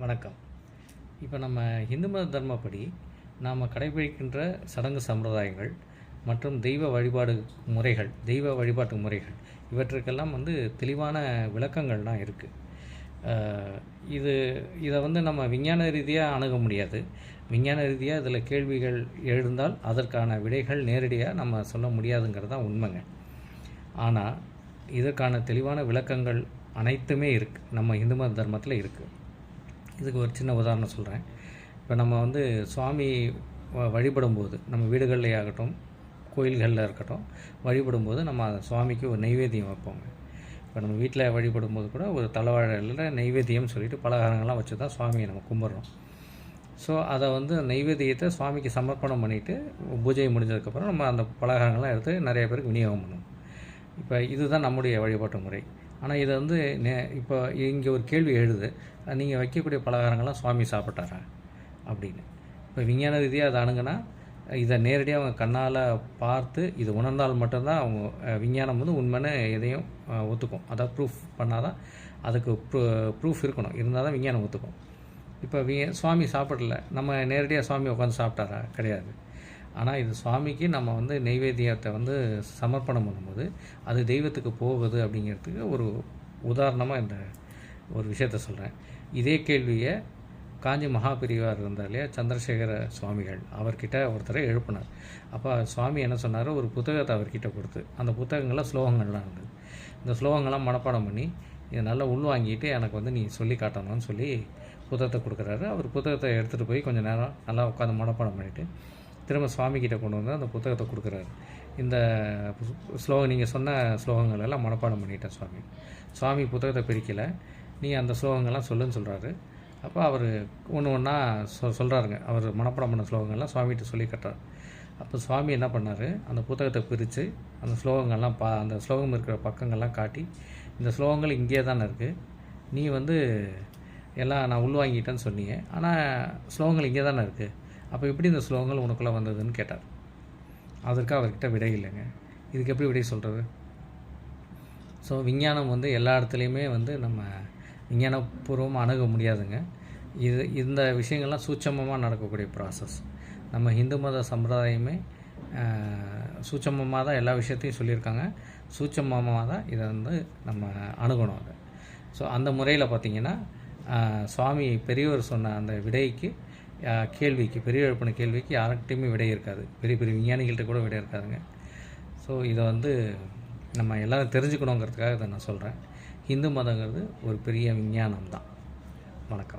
வணக்கம். இப்போ நம்ம இந்து மத தர்மப்படி நாம் கடைபிடிக்கின்ற சடங்கு சம்பிரதாயங்கள் மற்றும் தெய்வ வழிபாடு முறைகள் தெய்வ வழிபாட்டு முறைகள் இவற்றுக்கெல்லாம் வந்து தெளிவான விளக்கங்கள்லாம் இருக்குது இது இதை வந்து நம்ம விஞ்ஞான ரீதியாக அணுக முடியாது. விஞ்ஞான ரீதியாக இதில் கேள்விகள் எழுந்தால் அதற்கான விடைகள் நேரடியாக நம்ம சொல்ல முடியாதுங்கிறது தான் உண்மைங்க. ஆனால் இதற்கான தெளிவான விளக்கங்கள் அனைத்துமே இருக்குது நம்ம இந்து மத தர்மத்தில் இருக்குது இதுக்கு ஒரு சின்ன உதாரணம் சொல்கிறேன் இப்போ நம்ம வந்து சுவாமி வ- வழிபடும்போது நம்ம வீடுகள்லே ஆகட்டும் கோயில்களில் இருக்கட்டும் வழிபடும்போது நம்ம சுவாமிக்கு ஒரு நைவேத்தியம் வைப்போங்க. இப்போ நம்ம வீட்டில் வழிபடும்போது கூட ஒரு தலைவாழையில் நைவேத்தியம்னு சொல்லிட்டு பலகாரங்கள்லாம் வச்சு தான் சுவாமியை நம்ம கும்பிட்றோம். ஸோ அதை வந்து நைவேத்தியத்தை சுவாமிக்கு சமர்ப்பணம் பண்ணிவிட்டு பூஜை முடிஞ்சதுக்கப்புறம் நம்ம அந்த பலகாரங்கள்லாம் எடுத்து நிறைய பேருக்கு விநியோகம் பண்ணுவோம். இப்போ இதுதான் நம்முடைய வழிபாட்டு முறை. ஆனால் இதை வந்து நே இப்போ இங்கே ஒரு கேள்வி எழுது. நீங்கள் வைக்கக்கூடிய பலகாரங்கள்லாம் சுவாமி சாப்பிட்டாரா? அப்படின்னு. இப்போ விஞ்ஞான ரீதியாக அதை அணுகுனா இதை நேரடியாக அவங்க கண்ணால் பார்த்து இது உணர்ந்தால் மட்டும்தான் அவங்க விஞ்ஞானம் வந்து உண்மைன்னு எதையும் ஒத்துக்கும். அதாவது ப்ரூஃப் பண்ணால் தான் அதுக்கு ப்ரூ ப்ரூஃப் இருக்கணும். இருந்தால் தான் விஞ்ஞானம் ஒத்துக்கும். இப்போ வி சுவாமி சாப்பிடல. நம்ம நேரடியாக சுவாமி உட்காந்து சாப்பிட்டாரா? கிடையாது. ஆனால் இது சுவாமிக்கு நம்ம வந்து நெய்வேத்தியத்தை வந்து சமர்ப்பணம் பண்ணும்போது அது தெய்வத்துக்கு போகுது அப்படிங்கிறதுக்கு ஒரு உதாரணமாக இந்த ஒரு விஷயத்த சொல்கிறேன் இதே கேள்வியை காஞ்சி மகாபிரிவார் இருந்தார் இல்லையா? சந்திரசேகர சுவாமிகள். அவர்கிட்ட ஒருத்தரை எழுப்பினார். அப்போ சுவாமி என்ன சொன்னார்? ஒரு புத்தகத்தை அவர்கிட்ட கொடுத்து அந்த புத்தகங்களில் ஸ்லோகங்கள்லாம் இருந்தது இந்த ஸ்லோகங்கள்லாம் மனப்பாடம் பண்ணி இதை நல்லா உள்வாங்கிட்டு எனக்கு வந்து நீ சொல்லி காட்டணும்னு சொல்லி புத்தகத்தை கொடுக்குறாரு. அவர் புத்தகத்தை எடுத்துகிட்டு போய் கொஞ்சம் நேரம் நல்லா உட்காந்து மனப்பாடம் பண்ணிவிட்டு திரும்ப சுவாமிகிட்ட கொண்டு வந்து அந்த புத்தகத்தை கொடுக்குறாரு. இந்த ஸ்லோகம் நீங்கள் சொன்ன ஸ்லோகங்கள் எல்லாம் மனப்பாடம் பண்ணிட்டேன் சுவாமி. சுவாமி புத்தகத்தை பிரிக்கலை. நீ அந்த ஸ்லோகங்கள்லாம் சொல்லுன்னு சொல்கிறாரு அப்போ அவர் ஒன்று ஒன்றா சொ சொல்கிறாருங்க அவர் மனப்பாடம் பண்ண ஸ்லோகங்கள்லாம் சுவாமிகிட்ட சொல்லி கட்டுறாரு. அப்போ சுவாமி என்ன பண்ணார்? அந்த புத்தகத்தை பிரித்து அந்த ஸ்லோகங்கள்லாம் பா அந்த ஸ்லோகம் இருக்கிற பக்கங்கள்லாம் காட்டி இந்த ஸ்லோகங்கள் இங்கே தானே இருக்குது நீ வந்து எல்லாம் நான் உள்வாங்கிட்டேன்னு சொன்னீங்க. ஆனால் ஸ்லோகங்கள் இங்கே தானே இருக்குது அப்போ எப்படி இந்த ஸ்லோகங்கள் உனக்குள்ளே வந்ததுன்னு கேட்டார். அதற்கு அவர்கிட்ட விடை இல்லைங்க. இதுக்கு எப்படி விடை சொல்கிறது ஸோ விஞ்ஞானம் வந்து எல்லா இடத்துலையுமே வந்து நம்ம விஞ்ஞானபூர்வமாக அணுக முடியாதுங்க. இது இந்த விஷயங்கள்லாம் சூட்சமமாக நடக்கக்கூடிய ப்ராசஸ் நம்ம ஹிந்து மத சம்பிரதாயமே சூட்சமமாக தான் எல்லா விஷயத்தையும் சொல்லியிருக்காங்க. சூட்சமமாக தான் இதை வந்து நம்ம அணுகணும் அதை. ஸோ அந்த முறையில் பார்த்திங்கன்னா சுவாமி பெரியவர் சொன்ன அந்த விடைக்கு கேள்விக்கு பெரிய எழுப்பின கேள்விக்கு யார்கிட்டையுமே விடை இருக்காது. பெரிய பெரிய விஞ்ஞானிகள்கிட்ட கூட விடை இருக்காதுங்க. ஸோ இதை வந்து நம்ம எல்லாரும் தெரிஞ்சுக்கணுங்கிறதுக்காக இதை நான் சொல்கிறேன் இந்து மதங்கிறது ஒரு பெரிய விஞ்ஞானம் தான் வணக்கம்.